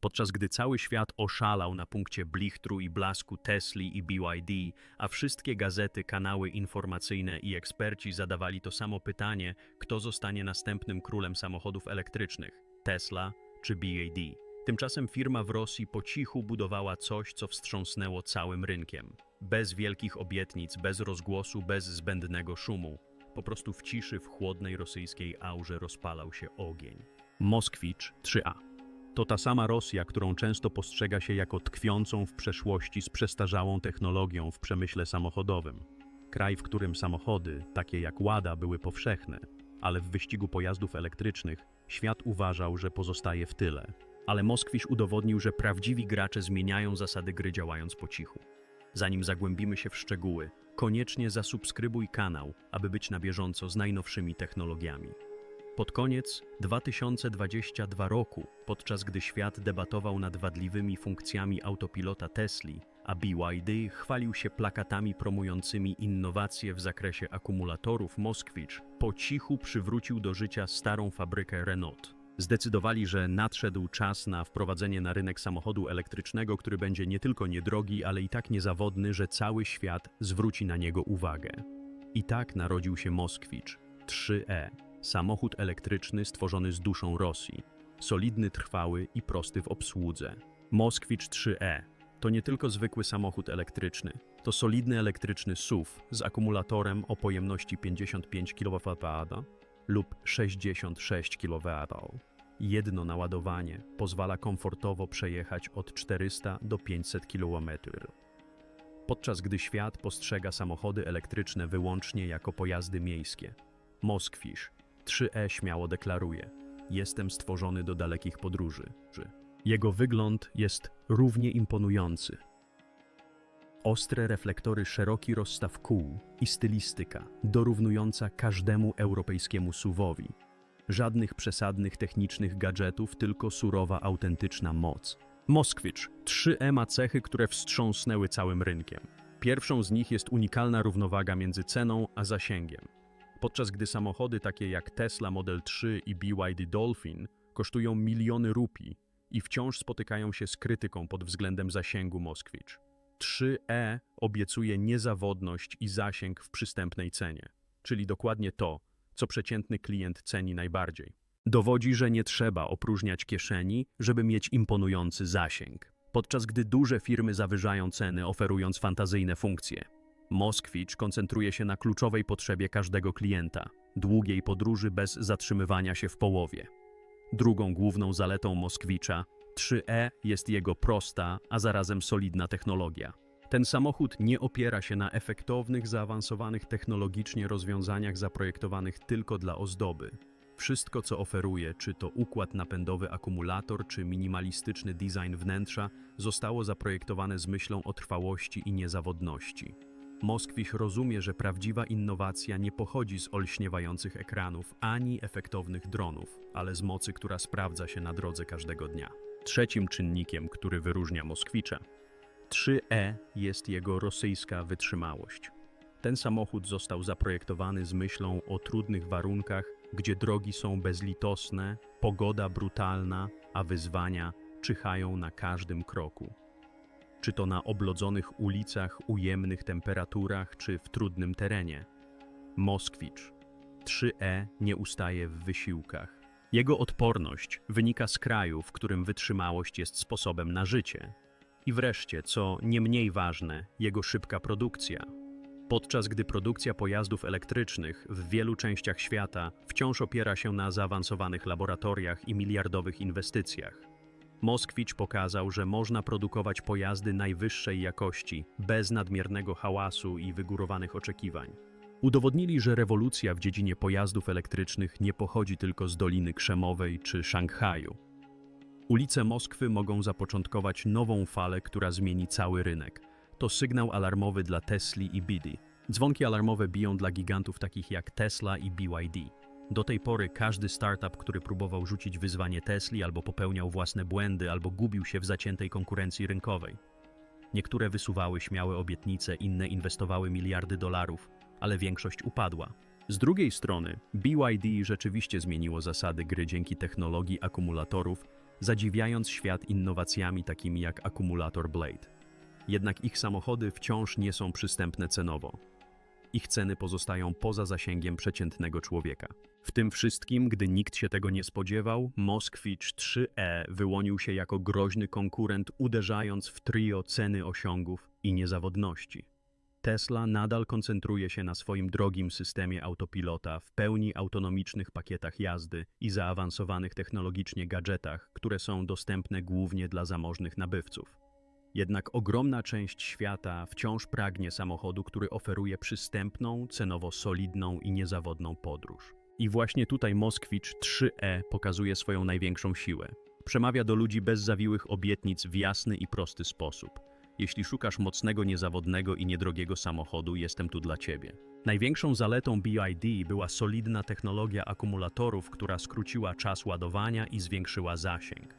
Podczas gdy cały świat oszalał na punkcie blichtru i blasku Tesli i BYD, a wszystkie gazety, kanały informacyjne i eksperci zadawali to samo pytanie, kto zostanie następnym królem samochodów elektrycznych Tesla czy BYD. Tymczasem firma w Rosji po cichu budowała coś, co wstrząsnęło całym rynkiem. Bez wielkich obietnic, bez rozgłosu, bez zbędnego szumu. Po prostu w ciszy, w chłodnej rosyjskiej aurze rozpalał się ogień. Moskwicz 3A. To ta sama Rosja, którą często postrzega się jako tkwiącą w przeszłości z przestarzałą technologią w przemyśle samochodowym. Kraj, w którym samochody, takie jak Łada, były powszechne, ale w wyścigu pojazdów elektrycznych świat uważał, że pozostaje w tyle. Ale Moskwisz udowodnił, że prawdziwi gracze zmieniają zasady gry działając po cichu. Zanim zagłębimy się w szczegóły, koniecznie zasubskrybuj kanał, aby być na bieżąco z najnowszymi technologiami. Pod koniec 2022 roku, podczas gdy świat debatował nad wadliwymi funkcjami autopilota Tesli, a BYD chwalił się plakatami promującymi innowacje w zakresie akumulatorów, Moskwicz po cichu przywrócił do życia starą fabrykę Renault. Zdecydowali, że nadszedł czas na wprowadzenie na rynek samochodu elektrycznego, który będzie nie tylko niedrogi, ale i tak niezawodny, że cały świat zwróci na niego uwagę. I tak narodził się Moskwicz 3E, samochód elektryczny stworzony z duszą Rosji, solidny, trwały i prosty w obsłudze. Moskwicz 3E to nie tylko zwykły samochód elektryczny, to solidny elektryczny SUV z akumulatorem o pojemności 55 kWh lub 66 kW. Jedno naładowanie pozwala komfortowo przejechać od 400 do 500 km. Podczas gdy świat postrzega samochody elektryczne wyłącznie jako pojazdy miejskie, Moskwisz 3E śmiało deklaruje: Jestem stworzony do dalekich podróży. Jego wygląd jest równie imponujący. Ostre reflektory, szeroki rozstaw kół i stylistyka dorównująca każdemu europejskiemu SUV-owi. Żadnych przesadnych technicznych gadżetów, tylko surowa, autentyczna moc. Moskwicz 3E ma cechy, które wstrząsnęły całym rynkiem. Pierwszą z nich jest unikalna równowaga między ceną a zasięgiem. Podczas gdy samochody takie jak Tesla Model 3 i BYD Dolphin kosztują miliony rupii i wciąż spotykają się z krytyką pod względem zasięgu Moskwicz. 3E obiecuje niezawodność i zasięg w przystępnej cenie, czyli dokładnie to, co przeciętny klient ceni najbardziej. Dowodzi, że nie trzeba opróżniać kieszeni, żeby mieć imponujący zasięg, podczas gdy duże firmy zawyżają ceny, oferując fantazyjne funkcje. Moskwicz koncentruje się na kluczowej potrzebie każdego klienta długiej podróży bez zatrzymywania się w połowie. Drugą główną zaletą Moskwicza 3E jest jego prosta, a zarazem solidna technologia. Ten samochód nie opiera się na efektownych, zaawansowanych technologicznie rozwiązaniach zaprojektowanych tylko dla ozdoby. Wszystko, co oferuje, czy to układ napędowy akumulator, czy minimalistyczny design wnętrza, zostało zaprojektowane z myślą o trwałości i niezawodności. Moskwich rozumie, że prawdziwa innowacja nie pochodzi z olśniewających ekranów ani efektownych dronów, ale z mocy, która sprawdza się na drodze każdego dnia. Trzecim czynnikiem, który wyróżnia Moskwicza, 3E jest jego rosyjska wytrzymałość. Ten samochód został zaprojektowany z myślą o trudnych warunkach, gdzie drogi są bezlitosne, pogoda brutalna, a wyzwania czyhają na każdym kroku. Czy to na oblodzonych ulicach, ujemnych temperaturach, czy w trudnym terenie. Moskwicz 3E nie ustaje w wysiłkach. Jego odporność wynika z kraju, w którym wytrzymałość jest sposobem na życie. I wreszcie, co nie mniej ważne, jego szybka produkcja. Podczas gdy produkcja pojazdów elektrycznych w wielu częściach świata wciąż opiera się na zaawansowanych laboratoriach i miliardowych inwestycjach. Moskwicz pokazał, że można produkować pojazdy najwyższej jakości, bez nadmiernego hałasu i wygórowanych oczekiwań. Udowodnili, że rewolucja w dziedzinie pojazdów elektrycznych nie pochodzi tylko z Doliny Krzemowej czy Szanghaju. Ulice Moskwy mogą zapoczątkować nową falę, która zmieni cały rynek. To sygnał alarmowy dla Tesli i Bidi. Dzwonki alarmowe biją dla gigantów takich jak Tesla i BYD. Do tej pory każdy startup, który próbował rzucić wyzwanie Tesli albo popełniał własne błędy, albo gubił się w zaciętej konkurencji rynkowej. Niektóre wysuwały śmiałe obietnice, inne inwestowały miliardy dolarów, ale większość upadła. Z drugiej strony, BYD rzeczywiście zmieniło zasady gry dzięki technologii akumulatorów zadziwiając świat innowacjami takimi jak akumulator Blade. Jednak ich samochody wciąż nie są przystępne cenowo. Ich ceny pozostają poza zasięgiem przeciętnego człowieka. W tym wszystkim, gdy nikt się tego nie spodziewał, Moskwicz 3E wyłonił się jako groźny konkurent, uderzając w trio ceny osiągów i niezawodności. Tesla nadal koncentruje się na swoim drogim systemie autopilota w pełni autonomicznych pakietach jazdy i zaawansowanych technologicznie gadżetach, które są dostępne głównie dla zamożnych nabywców. Jednak ogromna część świata wciąż pragnie samochodu, który oferuje przystępną, cenowo solidną i niezawodną podróż. I właśnie tutaj Moskwicz 3E pokazuje swoją największą siłę. Przemawia do ludzi bez zawiłych obietnic w jasny i prosty sposób. Jeśli szukasz mocnego, niezawodnego i niedrogiego samochodu, jestem tu dla Ciebie. Największą zaletą BID była solidna technologia akumulatorów, która skróciła czas ładowania i zwiększyła zasięg.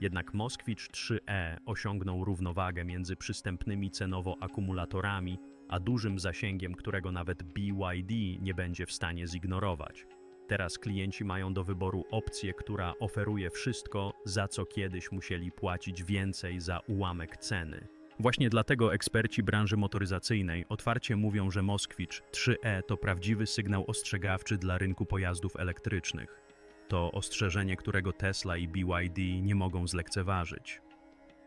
Jednak Moskwicz 3E osiągnął równowagę między przystępnymi cenowo akumulatorami, a dużym zasięgiem, którego nawet BYD nie będzie w stanie zignorować. Teraz klienci mają do wyboru opcję, która oferuje wszystko, za co kiedyś musieli płacić więcej za ułamek ceny. Właśnie dlatego eksperci branży motoryzacyjnej otwarcie mówią, że Moskwicz 3E to prawdziwy sygnał ostrzegawczy dla rynku pojazdów elektrycznych. To ostrzeżenie, którego Tesla i BYD nie mogą zlekceważyć.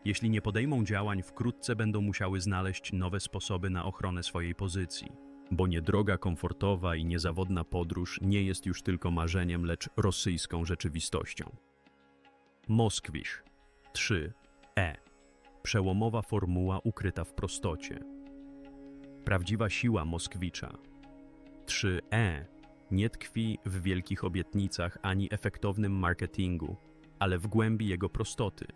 Jeśli nie podejmą działań, wkrótce będą musiały znaleźć nowe sposoby na ochronę swojej pozycji. Bo niedroga, komfortowa i niezawodna podróż nie jest już tylko marzeniem, lecz rosyjską rzeczywistością. Moskwisz 3E Przełomowa formuła ukryta w prostocie. Prawdziwa siła Moskwicza 3E nie tkwi w wielkich obietnicach ani efektownym marketingu, ale w głębi jego prostoty.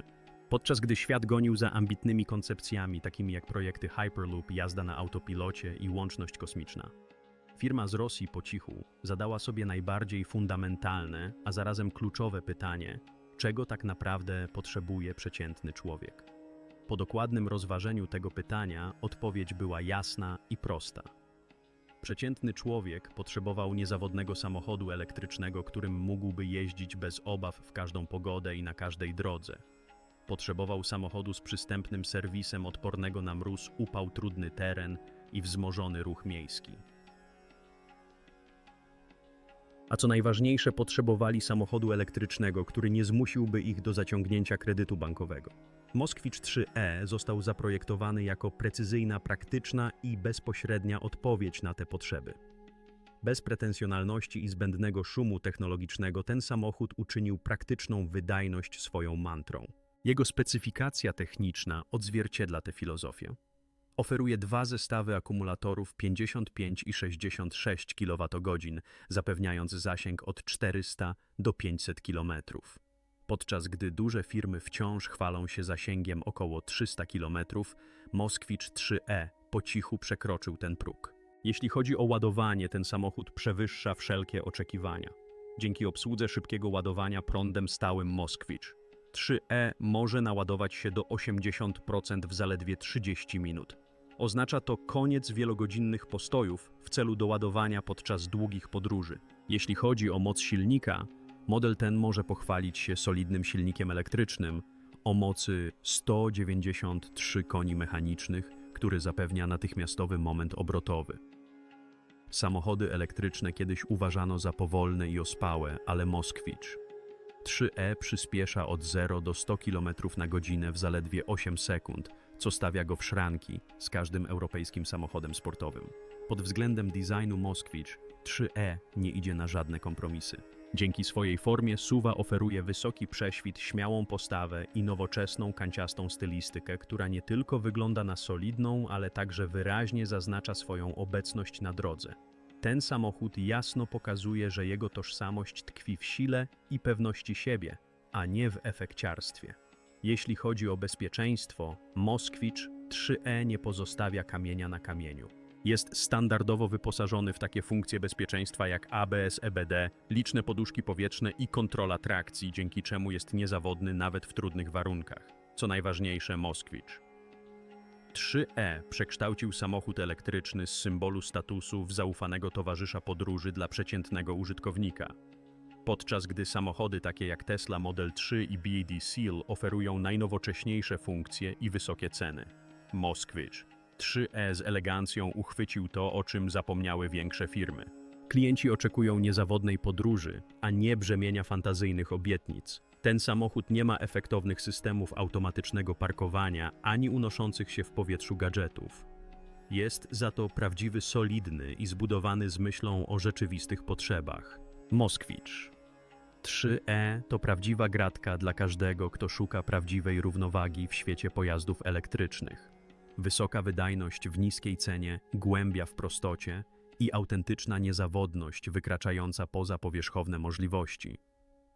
Podczas gdy świat gonił za ambitnymi koncepcjami, takimi jak projekty Hyperloop, jazda na autopilocie i łączność kosmiczna, firma z Rosji po cichu zadała sobie najbardziej fundamentalne, a zarazem kluczowe pytanie, czego tak naprawdę potrzebuje przeciętny człowiek. Po dokładnym rozważeniu tego pytania odpowiedź była jasna i prosta. Przeciętny człowiek potrzebował niezawodnego samochodu elektrycznego, którym mógłby jeździć bez obaw w każdą pogodę i na każdej drodze. Potrzebował samochodu z przystępnym serwisem odpornego na mróz, upał, trudny teren i wzmożony ruch miejski. A co najważniejsze, potrzebowali samochodu elektrycznego, który nie zmusiłby ich do zaciągnięcia kredytu bankowego. Moskwicz 3E został zaprojektowany jako precyzyjna, praktyczna i bezpośrednia odpowiedź na te potrzeby. Bez pretensjonalności i zbędnego szumu technologicznego ten samochód uczynił praktyczną wydajność swoją mantrą. Jego specyfikacja techniczna odzwierciedla tę filozofię. Oferuje dwa zestawy akumulatorów 55 i 66 kWh, zapewniając zasięg od 400 do 500 km podczas gdy duże firmy wciąż chwalą się zasięgiem około 300 km, Moskwicz 3E po cichu przekroczył ten próg. Jeśli chodzi o ładowanie, ten samochód przewyższa wszelkie oczekiwania. Dzięki obsłudze szybkiego ładowania prądem stałym Moskwicz 3E może naładować się do 80% w zaledwie 30 minut. Oznacza to koniec wielogodzinnych postojów w celu doładowania podczas długich podróży. Jeśli chodzi o moc silnika, Model ten może pochwalić się solidnym silnikiem elektrycznym o mocy 193 koni mechanicznych, który zapewnia natychmiastowy moment obrotowy. Samochody elektryczne kiedyś uważano za powolne i ospałe, ale Moskwicz 3E przyspiesza od 0 do 100 km na godzinę w zaledwie 8 sekund, co stawia go w szranki z każdym europejskim samochodem sportowym. Pod względem designu Moskwicz 3E nie idzie na żadne kompromisy. Dzięki swojej formie Suwa oferuje wysoki prześwit, śmiałą postawę i nowoczesną, kanciastą stylistykę, która nie tylko wygląda na solidną, ale także wyraźnie zaznacza swoją obecność na drodze. Ten samochód jasno pokazuje, że jego tożsamość tkwi w sile i pewności siebie, a nie w efekciarstwie. Jeśli chodzi o bezpieczeństwo, Moskwicz 3E nie pozostawia kamienia na kamieniu. Jest standardowo wyposażony w takie funkcje bezpieczeństwa jak ABS, EBD, liczne poduszki powietrzne i kontrola trakcji, dzięki czemu jest niezawodny nawet w trudnych warunkach. Co najważniejsze, Moskwicz. 3E przekształcił samochód elektryczny z symbolu statusu w zaufanego towarzysza podróży dla przeciętnego użytkownika. podczas gdy samochody takie jak Tesla Model 3 i BYD Seal oferują najnowocześniejsze funkcje i wysokie ceny. Moskwicz 3E z elegancją uchwycił to, o czym zapomniały większe firmy. Klienci oczekują niezawodnej podróży, a nie brzemienia fantazyjnych obietnic. Ten samochód nie ma efektownych systemów automatycznego parkowania ani unoszących się w powietrzu gadżetów. Jest za to prawdziwy, solidny i zbudowany z myślą o rzeczywistych potrzebach. Moskwicz 3E to prawdziwa gratka dla każdego, kto szuka prawdziwej równowagi w świecie pojazdów elektrycznych. Wysoka wydajność w niskiej cenie, głębia w prostocie i autentyczna niezawodność wykraczająca poza powierzchowne możliwości.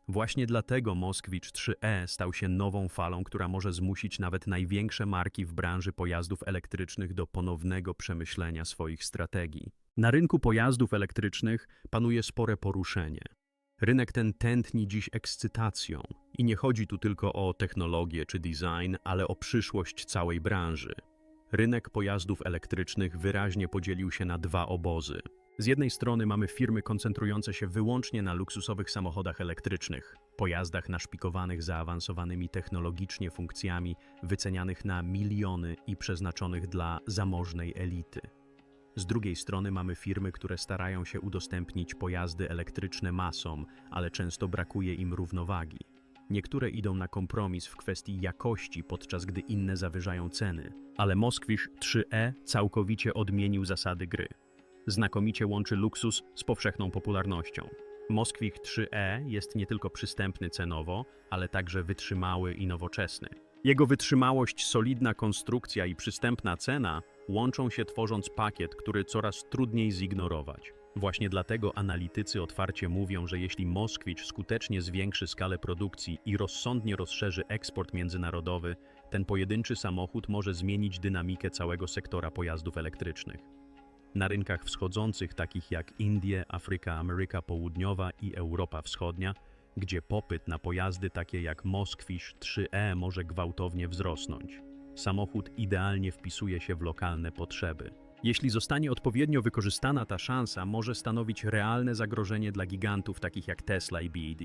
Właśnie dlatego Moskwicz 3E stał się nową falą, która może zmusić nawet największe marki w branży pojazdów elektrycznych do ponownego przemyślenia swoich strategii. Na rynku pojazdów elektrycznych panuje spore poruszenie. Rynek ten tętni dziś ekscytacją i nie chodzi tu tylko o technologię czy design, ale o przyszłość całej branży. Rynek pojazdów elektrycznych wyraźnie podzielił się na dwa obozy. Z jednej strony mamy firmy koncentrujące się wyłącznie na luksusowych samochodach elektrycznych, pojazdach naszpikowanych zaawansowanymi technologicznie funkcjami, wycenianych na miliony i przeznaczonych dla zamożnej elity. Z drugiej strony mamy firmy, które starają się udostępnić pojazdy elektryczne masom, ale często brakuje im równowagi. Niektóre idą na kompromis w kwestii jakości, podczas gdy inne zawyżają ceny. Ale Moskwisz 3E całkowicie odmienił zasady gry. Znakomicie łączy luksus z powszechną popularnością. Moskwich 3E jest nie tylko przystępny cenowo, ale także wytrzymały i nowoczesny. Jego wytrzymałość, solidna konstrukcja i przystępna cena łączą się tworząc pakiet, który coraz trudniej zignorować. Właśnie dlatego analitycy otwarcie mówią, że jeśli Moskwicz skutecznie zwiększy skalę produkcji i rozsądnie rozszerzy eksport międzynarodowy, ten pojedynczy samochód może zmienić dynamikę całego sektora pojazdów elektrycznych. Na rynkach wschodzących, takich jak Indie, Afryka, Ameryka Południowa i Europa Wschodnia, gdzie popyt na pojazdy takie jak Moskwisz 3E może gwałtownie wzrosnąć. Samochód idealnie wpisuje się w lokalne potrzeby. Jeśli zostanie odpowiednio wykorzystana ta szansa, może stanowić realne zagrożenie dla gigantów takich jak Tesla i BYD.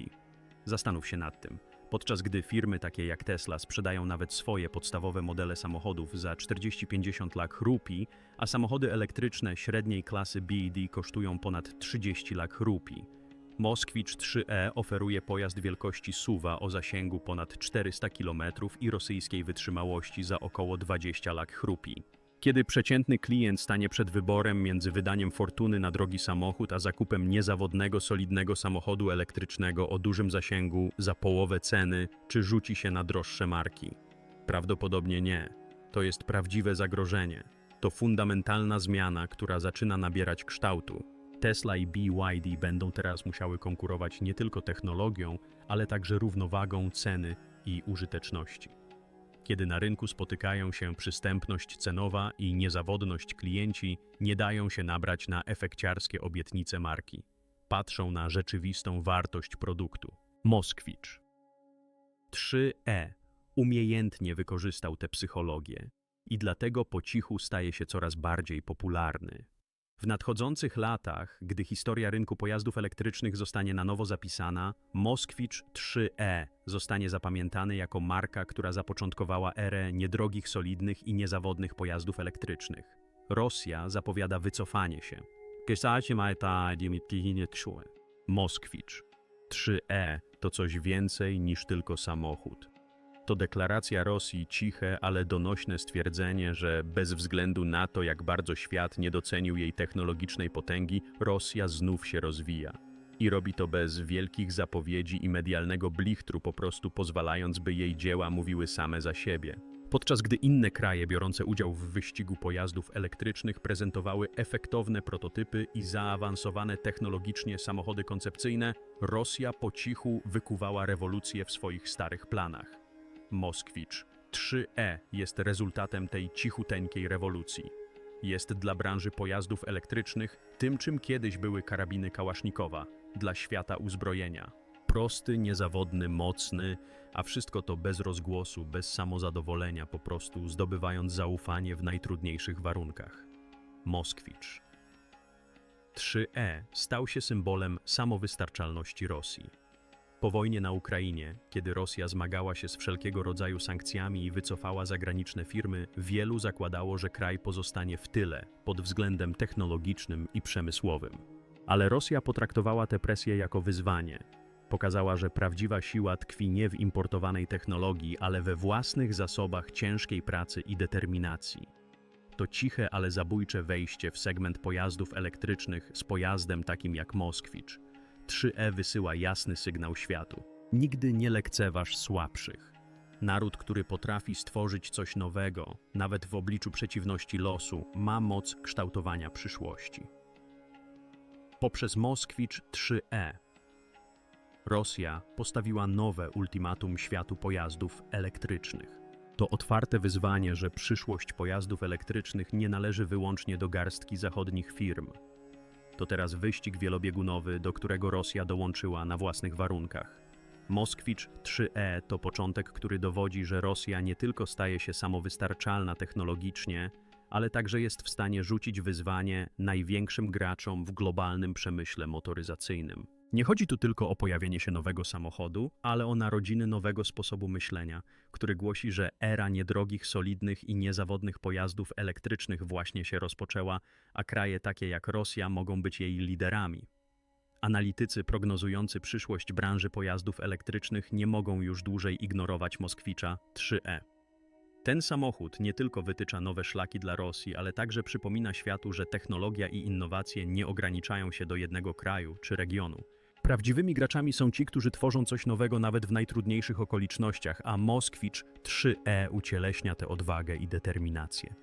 Zastanów się nad tym. Podczas gdy firmy takie jak Tesla sprzedają nawet swoje podstawowe modele samochodów za 40-50 lak rupii, a samochody elektryczne średniej klasy BYD kosztują ponad 30 lak rupii. Moskwicz 3E oferuje pojazd wielkości SUVa o zasięgu ponad 400 km i rosyjskiej wytrzymałości za około 20 lak rupii. Kiedy przeciętny klient stanie przed wyborem między wydaniem fortuny na drogi samochód, a zakupem niezawodnego, solidnego samochodu elektrycznego o dużym zasięgu za połowę ceny, czy rzuci się na droższe marki? Prawdopodobnie nie. To jest prawdziwe zagrożenie. To fundamentalna zmiana, która zaczyna nabierać kształtu. Tesla i BYD będą teraz musiały konkurować nie tylko technologią, ale także równowagą ceny i użyteczności. Kiedy na rynku spotykają się przystępność cenowa i niezawodność klienci, nie dają się nabrać na efekciarskie obietnice marki. Patrzą na rzeczywistą wartość produktu. Moskwicz 3E umiejętnie wykorzystał tę psychologię i dlatego po cichu staje się coraz bardziej popularny. W nadchodzących latach, gdy historia rynku pojazdów elektrycznych zostanie na nowo zapisana, Moskwicz 3E zostanie zapamiętany jako marka, która zapoczątkowała erę niedrogich, solidnych i niezawodnych pojazdów elektrycznych. Rosja zapowiada wycofanie się. Moskwicz 3E to coś więcej niż tylko samochód. To deklaracja Rosji ciche, ale donośne stwierdzenie, że bez względu na to, jak bardzo świat nie docenił jej technologicznej potęgi, Rosja znów się rozwija. I robi to bez wielkich zapowiedzi i medialnego blichtru, po prostu pozwalając, by jej dzieła mówiły same za siebie. Podczas gdy inne kraje biorące udział w wyścigu pojazdów elektrycznych prezentowały efektowne prototypy i zaawansowane technologicznie samochody koncepcyjne, Rosja po cichu wykuwała rewolucję w swoich starych planach. Moskwicz 3E jest rezultatem tej cichuteńkiej rewolucji. Jest dla branży pojazdów elektrycznych tym, czym kiedyś były karabiny Kałasznikowa, dla świata uzbrojenia. Prosty, niezawodny, mocny, a wszystko to bez rozgłosu, bez samozadowolenia, po prostu zdobywając zaufanie w najtrudniejszych warunkach. Moskwicz 3E stał się symbolem samowystarczalności Rosji. Po wojnie na Ukrainie, kiedy Rosja zmagała się z wszelkiego rodzaju sankcjami i wycofała zagraniczne firmy, wielu zakładało, że kraj pozostanie w tyle pod względem technologicznym i przemysłowym. Ale Rosja potraktowała tę presję jako wyzwanie. Pokazała, że prawdziwa siła tkwi nie w importowanej technologii, ale we własnych zasobach ciężkiej pracy i determinacji. To ciche, ale zabójcze wejście w segment pojazdów elektrycznych z pojazdem takim jak Moskwicz. 3E wysyła jasny sygnał światu. Nigdy nie lekceważ słabszych. Naród, który potrafi stworzyć coś nowego, nawet w obliczu przeciwności losu, ma moc kształtowania przyszłości. Poprzez Moskwicz 3E Rosja postawiła nowe ultimatum światu pojazdów elektrycznych. To otwarte wyzwanie, że przyszłość pojazdów elektrycznych nie należy wyłącznie do garstki zachodnich firm. To teraz wyścig wielobiegunowy, do którego Rosja dołączyła na własnych warunkach. Moskwicz 3E to początek, który dowodzi, że Rosja nie tylko staje się samowystarczalna technologicznie, ale także jest w stanie rzucić wyzwanie największym graczom w globalnym przemyśle motoryzacyjnym. Nie chodzi tu tylko o pojawienie się nowego samochodu, ale o narodziny nowego sposobu myślenia, który głosi, że era niedrogich, solidnych i niezawodnych pojazdów elektrycznych właśnie się rozpoczęła, a kraje takie jak Rosja mogą być jej liderami. Analitycy prognozujący przyszłość branży pojazdów elektrycznych nie mogą już dłużej ignorować Moskwicza 3E. Ten samochód nie tylko wytycza nowe szlaki dla Rosji, ale także przypomina światu, że technologia i innowacje nie ograniczają się do jednego kraju czy regionu. Prawdziwymi graczami są ci, którzy tworzą coś nowego nawet w najtrudniejszych okolicznościach, a Moskwicz 3E ucieleśnia tę odwagę i determinację.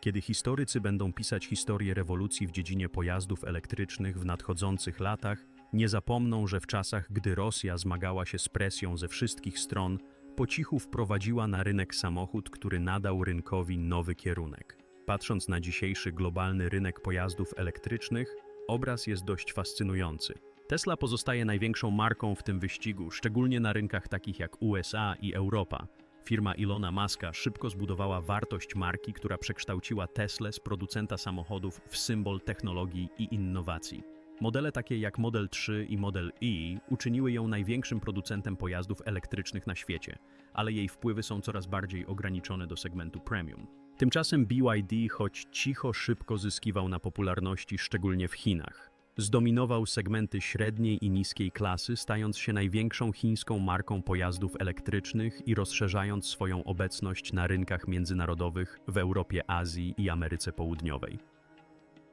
Kiedy historycy będą pisać historię rewolucji w dziedzinie pojazdów elektrycznych w nadchodzących latach, nie zapomną, że w czasach, gdy Rosja zmagała się z presją ze wszystkich stron, po cichu wprowadziła na rynek samochód, który nadał rynkowi nowy kierunek. Patrząc na dzisiejszy globalny rynek pojazdów elektrycznych, obraz jest dość fascynujący. Tesla pozostaje największą marką w tym wyścigu, szczególnie na rynkach takich jak USA i Europa. Firma Ilona Muska szybko zbudowała wartość marki, która przekształciła Tesla z producenta samochodów w symbol technologii i innowacji. Modele takie jak Model 3 i Model E uczyniły ją największym producentem pojazdów elektrycznych na świecie, ale jej wpływy są coraz bardziej ograniczone do segmentu premium. Tymczasem BYD, choć cicho, szybko zyskiwał na popularności, szczególnie w Chinach. Zdominował segmenty średniej i niskiej klasy, stając się największą chińską marką pojazdów elektrycznych i rozszerzając swoją obecność na rynkach międzynarodowych w Europie, Azji i Ameryce Południowej.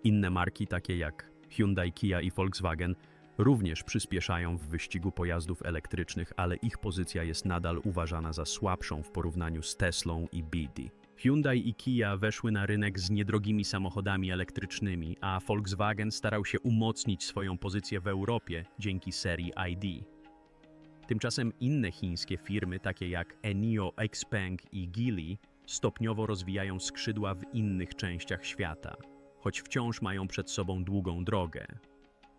Inne marki, takie jak Hyundai, Kia i Volkswagen, również przyspieszają w wyścigu pojazdów elektrycznych, ale ich pozycja jest nadal uważana za słabszą w porównaniu z Teslą i BD. Hyundai i Kia weszły na rynek z niedrogimi samochodami elektrycznymi, a Volkswagen starał się umocnić swoją pozycję w Europie dzięki serii ID. Tymczasem inne chińskie firmy, takie jak Enio, Xpeng i Geely, stopniowo rozwijają skrzydła w innych częściach świata, choć wciąż mają przed sobą długą drogę.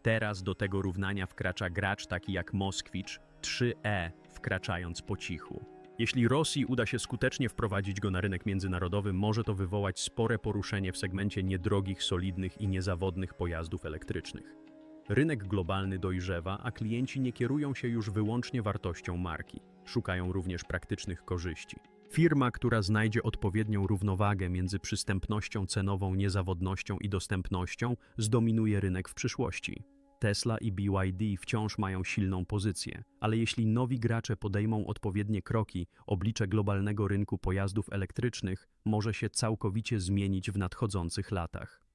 Teraz do tego równania wkracza gracz taki jak Moskwicz 3E, wkraczając po cichu. Jeśli Rosji uda się skutecznie wprowadzić go na rynek międzynarodowy, może to wywołać spore poruszenie w segmencie niedrogich, solidnych i niezawodnych pojazdów elektrycznych. Rynek globalny dojrzewa, a klienci nie kierują się już wyłącznie wartością marki. Szukają również praktycznych korzyści. Firma, która znajdzie odpowiednią równowagę między przystępnością cenową, niezawodnością i dostępnością, zdominuje rynek w przyszłości. Tesla i BYD wciąż mają silną pozycję, ale jeśli nowi gracze podejmą odpowiednie kroki, oblicze globalnego rynku pojazdów elektrycznych może się całkowicie zmienić w nadchodzących latach.